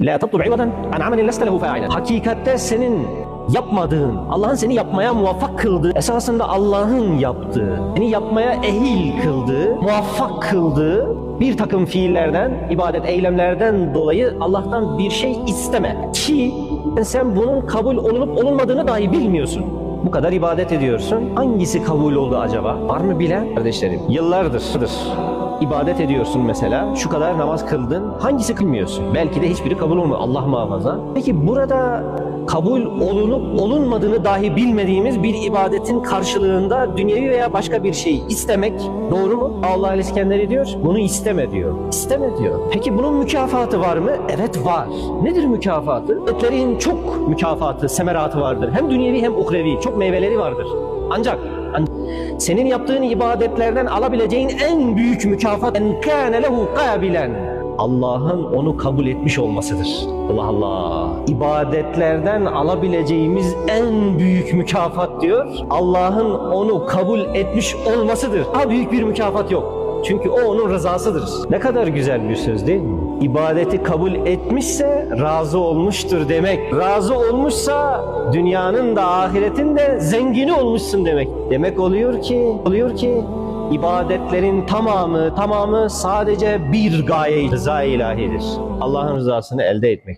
La tatlu ibadan an amelin leste lehu fa'ilen. Hakikatte senin yapmadığın, Allah'ın seni yapmaya muvaffak kıldığı, esasında Allah'ın yaptığı, seni yapmaya ehil kıldığı, muvaffak kıldığı bir takım fiillerden, ibadet eylemlerden dolayı Allah'tan bir şey isteme. Ki sen bunun kabul olunup olunmadığını dahi bilmiyorsun. Bu kadar ibadet ediyorsun. Hangisi kabul oldu acaba? Var mı bilen? Kardeşlerim, yıllardır ibadet ediyorsun mesela. Şu kadar namaz kıldın. Hangisi kılmıyorsun? Belki de hiçbiri kabul olmuyor. Allah muhafaza. Peki burada kabul olunup olunmadığını dahi bilmediğimiz bir ibadetin karşılığında dünyevi veya başka bir şey istemek doğru mu? Allah İskender diyor. Bunu isteme diyor. İsteme diyor. Peki bunun mükafatı var mı? Evet var. Nedir mükafatı? Etlerin çok mükafatı, semeratı vardır. Hem dünyevi hem uhrevi. Çok meyveleri vardır. Ancak senin yaptığın ibadetlerden alabileceğin en büyük mükafat en kâne lehu kabilen. Allah'ın onu kabul etmiş olmasıdır. Allah Allah. İbadetlerden alabileceğimiz en büyük mükafat diyor. Allah'ın onu kabul etmiş olmasıdır. Daha büyük bir mükafat yok. Çünkü o onun rızasıdır. Ne kadar güzel bir söz değil mi? İbadeti kabul etmişse razı olmuştur demek. Razı olmuşsa dünyanın da ahiretin de zengini olmuşsun demek. Demek oluyor ki, oluyor ki ibadetlerin tamamı tamamı sadece bir gaye rıza ilahidir. Allah'ın rızasını elde etmek.